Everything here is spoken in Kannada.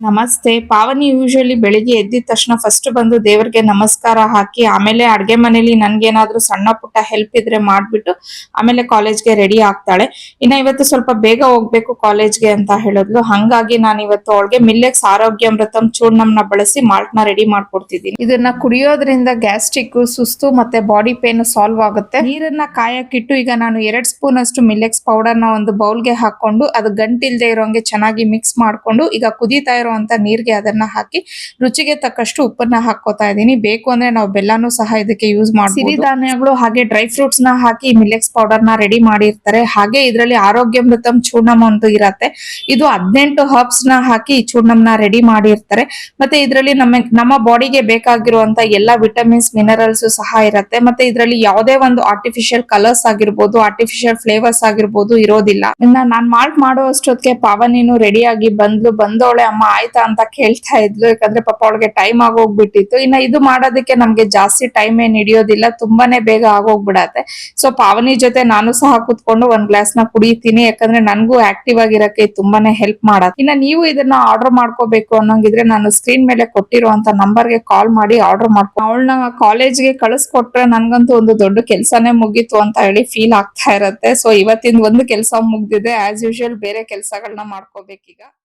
ನಮಸ್ತೆ. ಪಾವನಿ ಯೂಶಲಿ ಬೆಳಿಗ್ಗೆ ಎದ್ದಿದ ತಕ್ಷಣ ಫಸ್ಟ್ ಬಂದು ದೇವರಿಗೆ ನಮಸ್ಕಾರ ಹಾಕಿ, ಆಮೇಲೆ ಅಡುಗೆ ಮನೇಲಿ ನನ್ಗೇನಾದ್ರೂ ಸಣ್ಣ ಪುಟ್ಟ ಹೆಲ್ಪ್ ಇದ್ರೆ ಮಾಡ್ಬಿಟ್ಟು, ಆಮೇಲೆ ಕಾಲೇಜ್ಗೆ ರೆಡಿ ಆಗ್ತಾಳೆ. ಇನ್ನ ಇವತ್ತು ಸ್ವಲ್ಪ ಬೇಗ ಹೋಗ್ಬೇಕು ಕಾಲೇಜ್ಗೆ ಅಂತ ಹೇಳಿದ್ಲು. ಹಂಗಾಗಿ ನಾನು ಇವತ್ತು ಅವಳಿಗೆ ಮಿಲ್ಲೆಕ್ಸ್ ಆರೋಗ್ಯಾಮೃತಂ ಚೂರ್ಣಂನ ಬಳಸಿ ಮಾಲ್ಟ್ನ ರೆಡಿ ಮಾಡ್ಕೊಡ್ತಿದ್ದೀನಿ. ಇದನ್ನ ಕುಡಿಯೋದ್ರಿಂದ ಗ್ಯಾಸ್ಟ್ರಿಕ್ ಸುಸ್ತು ಮತ್ತೆ ಬಾಡಿ ಪೇನ್ ಸಾಲ್ವ್ ಆಗುತ್ತೆ. ನೀರನ್ನ ಕಾಯಕ್ಕಿಟ್ಟು ಈಗ ನಾನು ಎರಡ್ ಸ್ಪೂನ್ ಅಷ್ಟು ಮಿಲ್ಲೆಕ್ಸ್ ಪೌಡರ್ನ ಒಂದು ಬೌಲ್ಗೆ ಹಾಕೊಂಡು ಅದು ಗಂಟಿಲ್ದೆ ಇರೋಂಗೆ ಚೆನ್ನಾಗಿ ಮಿಕ್ಸ್ ಮಾಡ್ಕೊಂಡು, ಈಗ ಕುದೀತಾ ಇರುವಂತ ನೀರಿಗೆ ಅದನ್ನ ಹಾಕಿ ರುಚಿಗೆ ತಕ್ಕಷ್ಟು ಉಪ್ಪನ್ನ ಹಾಕೋತಾ ಇದೀನಿ ಬೇಕು ಅಂದ್ರೆ ನಾವು ಬೆಲ್ಲನೂ ಸಹ ಇದಕ್ಕೆ ಯೂಸ್ ಮಾಡಿ ಸಿರಿಧಾನ್ಯಗಳು ಹಾಗೆ ಡ್ರೈ ಫ್ರೂಟ್ಸ್ನ ಹಾಕಿ ಮಿಲೆಕ್ಸ್ ಪೌಡರ್ನ ರೆಡಿ ಮಾಡಿರ್ತಾರೆ. ಹಾಗೆ ಇದರಲ್ಲಿ ಆರೋಗ್ಯಮೃತಂ ಚೂರ್ಣಮ್ ಅಂತ ಇರತ್ತೆ. ಇದು ಹದಿನೆಂಟು ನ ಹಾಕಿ ಚೂರ್ಣಮ್ನ ರೆಡಿ ಮಾಡಿರ್ತಾರೆ. ಮತ್ತೆ ಇದರಲ್ಲಿ ನಮ್ಮ ನಮ್ಮ ಬಾಡಿಗೆ ಬೇಕಾಗಿರುವಂತ ಎಲ್ಲಾ ವಿಟಮಿನ್ಸ್ ಮಿನರಲ್ಸ್ ಸಹ ಇರತ್ತೆ. ಮತ್ತೆ ಇದರಲ್ಲಿ ಯಾವುದೇ ಒಂದು ಆರ್ಟಿಫಿಷಿಯಲ್ ಕಲರ್ಸ್ ಆಗಿರ್ಬೋದು ಆರ್ಟಿಫಿಷಿಯಲ್ ಫ್ಲೇವರ್ಸ್ ಆಗಿರ್ಬೋದು ಇರೋದಿಲ್ಲ. ಇನ್ನ ನಾನ್ ಮಾಲ್ಟ್ ಮಾಡೋ ಅಷ್ಟೊತ್ತಿಗೆ ಪಾವನಿನೂ ರೆಡಿ ಆಗಿ ಬಂದ್ಲು. ಬಂದವಳೆ ಅಮ್ಮ ಆಯ್ತಾ ಅಂತ ಕೇಳ್ತಾ ಇದ್ಲು ಯಾಕಂದ್ರೆ ಪಾಪ ಅವಳಿಗೆ ಟೈಮ್ ಆಗೋಗ್ಬಿಟ್ಟಿತ್ತು. ಇನ್ನ ಇದು ಮಾಡೋದಕ್ಕೆ ನಮ್ಗೆ ಜಾಸ್ತಿ ಟೈಮ್ ಏನ್ ಹಿಡಿಯೋದಿಲ್ಲ. ತುಂಬಾನೇ ಬೇಗ ಆಗೋಗ್ಬಿಡತ್ತೆ. ಸೊ ಪಾವನಿ ಜೊತೆ ನಾನು ಸಹ ಕುತ್ಕೊಂಡು ಒಂದ್ ಗ್ಲಾಸ್ನ ಕುಡಿತೀನಿ. ಯಾಕಂದ್ರೆ ನನ್ಗೂ ಆಕ್ಟಿವ್ ಆಗಿರಕ್ಕೆ ತುಂಬಾನೇ ಹೆಲ್ಪ್ ಮಾಡತ್ತೆ. ಇನ್ನ ನೀವು ಇದನ್ನ ಆರ್ಡರ್ ಮಾಡ್ಕೋಬೇಕು ಅನ್ನೋಂಗಿದ್ರೆ ನಾನು ಸ್ಕ್ರೀನ್ ಮೇಲೆ ಕೊಟ್ಟಿರುವಂತ ನಂಬರ್ಗೆ ಕಾಲ್ ಮಾಡಿ ಆರ್ಡರ್ ಮಾಡ್ಕೊ ಅವಳನ್ನ ಕಾಲೇಜ್ಗೆ ಕಳಿಸ್ಕೊಟ್ರೆ ನನ್ಗಂತೂ ಒಂದು ದೊಡ್ಡ ಕೆಲಸನೇ ಮುಗೀತು ಅಂತ ಹೇಳಿ ಫೀಲ್ ಆಗ್ತಾ ಇರತ್ತೆ. ಸೊ ಇವತ್ತಿನ ಒಂದು ಕೆಲಸ ಮುಗ್ದಿದೆ. ಆಸ್ ಯೂಶುವಲ್ ಬೇರೆ ಕೆಲಸಗಳನ್ನ ಮಾಡ್ಕೋಬೇಕೀಗ.